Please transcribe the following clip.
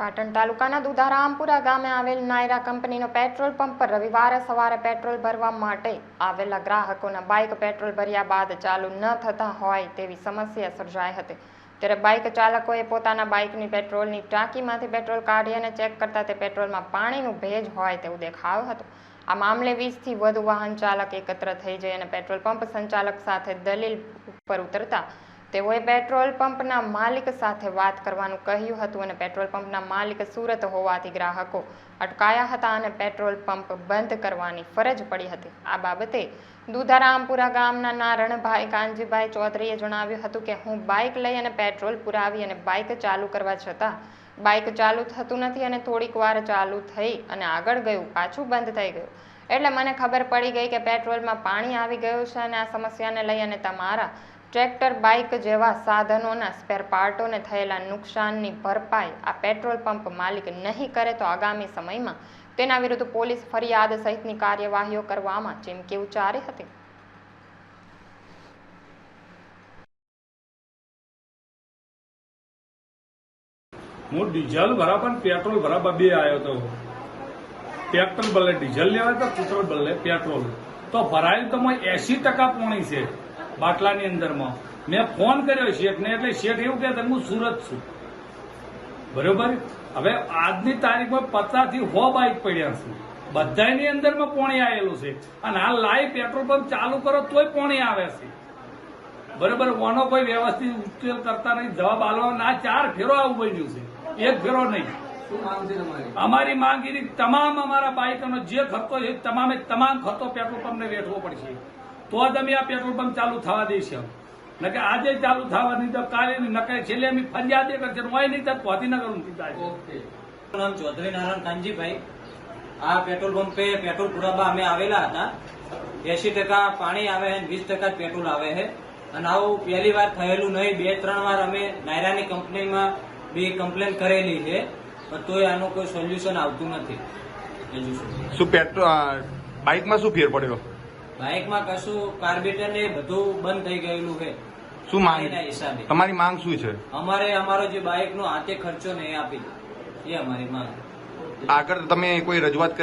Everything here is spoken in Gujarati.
પાટણ તાલુકાના દુધારામપુરા ગામે આવેલ નાયરા કંપનીનો પેટ્રોલ પંપ પર રવિવારે સવારે પેટ્રોલ ભરવા માટે આવેલા ગ્રાહકોના બાઇક પેટ્રોલ ભર્યા બાદ ચાલુ ન થતા હોય તેવી સમસ્યા સર્જાઈ હતી. ત્યારે બાઇક ચાલકોએ પોતાના બાઇકની પેટ્રોલની ટાંકીમાંથી પેટ્રોલ કાઢી અને ચેક કરતા તે પેટ્રોલમાં પાણીનું ભેજ હોય તેવું દેખાયું હતું. આ મામલે વીસથી વધુ વાહન ચાલક એકત્ર થઈ જઈ અને પેટ્રોલ પંપ સંચાલક સાથે દલીલ ઉપર ઉતરતા તેઓએ પેટ્રોલ પંપના માલિક સાથે વાત કરવાનું કહ્યું હતું અને પેટ્રોલ પંપના માલિક સુરત હોવાથી ગ્રાહકો અટકાયા હતા અને પેટ્રોલ પંપ બંધ કરવાની ફરજ પડી હતી. આ બાબતે દુધારામપુરા ગામના નારણભાઈ કાનજીભાઈ ચૌધરીએ જણાવ્યું હતું કે, હું બાઇક લઈ અને પેટ્રોલ પુરાવી અને બાઇક ચાલુ કરવા છતાં બાઇક ચાલુ થતું નથી અને થોડીક વાર ચાલુ થઈ અને આગળ ગયું, પાછું બંધ થઈ ગયું. એટલે મને ખબર પડી ગઈ કે પેટ્રોલમાં પાણી આવી ગયું છે અને આ સમસ્યાને લઈ અને તમારા ટ્રેક્ટર, બાઇક જેવા સાધનોના સ્પેર પાર્ટોને થયેલા નુકસાનની ભરપાઈ આ પેટ્રોલ પંપ માલિક નહીં કરે તો આગામી સમયમાં તેના વિરુદ્ધ પોલીસ ફરિયાદ સહિતની કાર્યવાહીઓ કરવામાં ચીમકી ઉચ્ચારી હતી. હું ડીઝલ બરાબર પેટ્રોલ બરાબર બે આવ્યો હતો પેટ્રોલ બદલે ડીઝલ લેવાય તો પેટ્રોલ બદલે પેટ્રોલ. તો ભરાયેલ તો એસી ટકા પોણી છે. બાટલાની અંદરમાં. મેં ફોન કર્યો શેઠને એટલે શેઠ એવું કહેતા હું સુરત છું. બરોબર? હવે આજની તારીખમાં પચાસથી સો બાઇક પડ્યા છે. બધાની અંદરમાં પોણી આવેલું છે. અને આ લાઈવ પેટ્રોલ પંપ ચાલુ કરો તોય પોણી આવે છે. બરોબર? ઓનો કોઈ વ્યવસ્થિત ઉકેલ કરતા નહીં. જવાબ આલવા ના ચાર ફેરો આવું બન્યું છે. એક ફેરો નહીં. અમારી માંગ એની તમામ અમારા બાઇકોનો જે ખર્ચો છે તમામે તમામ ખર્ચો પેટ્રોલ પંપને વેઠવો પડશે. તો જ અમે આ પેટ્રોલ પંપ ચાલુ થવા દઈશું નકે આજે ચાલુ થવા નહીં તો કાલે નહીં નકે છેલ્લે અમે ફરિયાદ એ કરશે હોય નહીં તો ગાંધીનગર ઊંધી થાય ઓકે. નામ ચૌધરી નારાયણ કાનજીભાઈ. આ પેટ્રોલ પંપે પેટ્રોલ પુરાવા અમે આવેલા હતા. એસી ટકા પાણી આવે છે વીસ ટકા પેટ્રોલ આવે છે. અને આવું પહેલી વાર થયેલું નહીં બે ત્રણ વાર અમે નાયરાની કંપનીમાં બી કમ્પ્લેન કરેલી છે. પણ તોય આનું કોઈ સોલ્યુશન આવતું નથી. શું પેટ્રોલ બાઇકમાં શું ફેર પડ્યો? બાઇકમાં કશું કાર્બેટર ને બધું બંધ થઈ ગયેલું છે. શું માંગ? એના હિસાબે. તમારી માંગ શું છે? અમારે અમારો જે બાઇકનો હાથે ખર્ચો ને એ આપી દો. એ અમારી માંગ. આગળ તમે કોઈ રજૂઆત